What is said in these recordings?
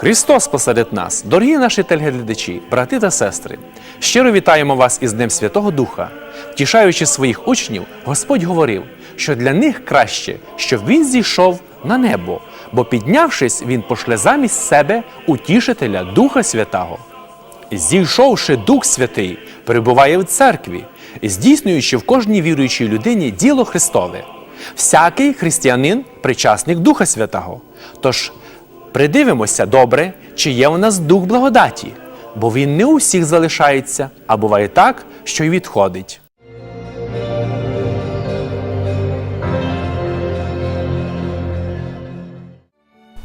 Христос посеред нас, дорогі наші телеглядачі, брати та сестри, щиро вітаємо вас із Днем Святого Духа. Втішаючи своїх учнів, Господь говорив, що для них краще, щоб він зійшов на небо, бо піднявшись, він пошле замість себе утішителя Духа Святого. Зійшовши Дух Святий, перебуває в церкві, здійснюючи в кожній віруючій людині діло Христове. Всякий християнин причасник Духа Святого. Тож придивимося добре, чи є у нас дух благодаті, бо він не у всіх залишається, а буває так, що й відходить.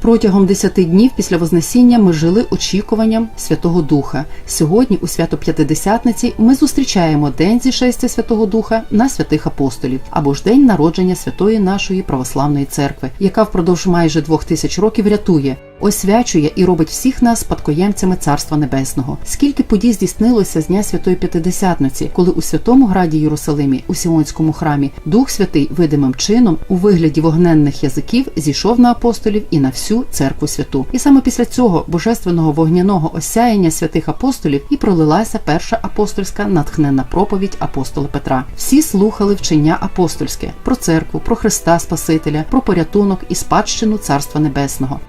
Протягом 10 днів після Вознесіння ми жили очікуванням Святого Духа. Сьогодні, у свято П'ятидесятниці, ми зустрічаємо День зішестя Святого Духа на святих апостолів або ж день народження святої нашої православної церкви, яка впродовж майже двох тисяч років рятує, освячує і робить всіх нас спадкоємцями Царства Небесного. Скільки подій здійснилося з дня Святої П'ятидесятниці, коли у святому граді Єрусалимі, у Сіонському храмі, Дух Святий видимим чином у вигляді вогненних язиків зійшов на апостолів і на всю церкву святу. І саме після цього божественного вогняного осяяння святих апостолів і пролилася перша апостольська натхненна проповідь апостола Петра. Всі слухали вчення апостольське про церкву, про Христа Спасителя, про порятунок і спадщину Царства Небесного.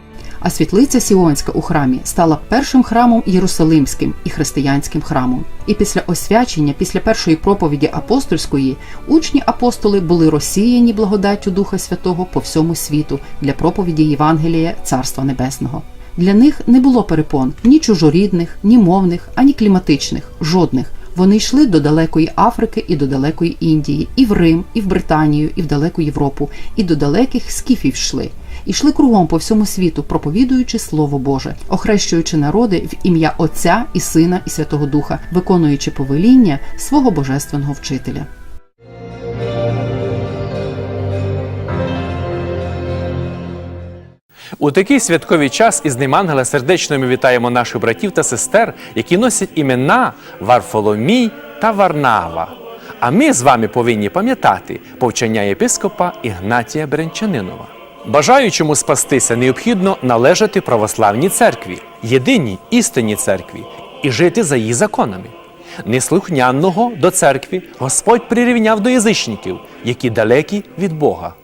А світлиця Сіонська у храмі стала першим храмом Єрусалимським і християнським храмом. І після освячення, після першої проповіді апостольської, учні апостоли були розсіяні благодаттю Духа Святого по всьому світу для проповіді Євангелія Царства Небесного. Для них не було перепон ні чужорідних, ні мовних, ані кліматичних, жодних. Вони йшли до далекої Африки і до далекої Індії, і в Рим, і в Британію, і в далеку Європу, і до далеких скіфів йшли. Ішли кругом по всьому світу, проповідуючи Слово Боже, охрещуючи народи в ім'я Отця і Сина і Святого Духа, виконуючи повеління свого божественного вчителя. У такий святковий час із Днем Ангела сердечно ми вітаємо наших братів та сестер, які носять імена Варфоломій та Варнава. А ми з вами повинні пам'ятати повчання єпископа Ігнатія Бренчанинова. Бажаючому спастися, необхідно належати православній церкві, єдиній істинній церкві, і жити за її законами. Неслухняного до церкви Господь прирівняв до язичників, які далекі від Бога.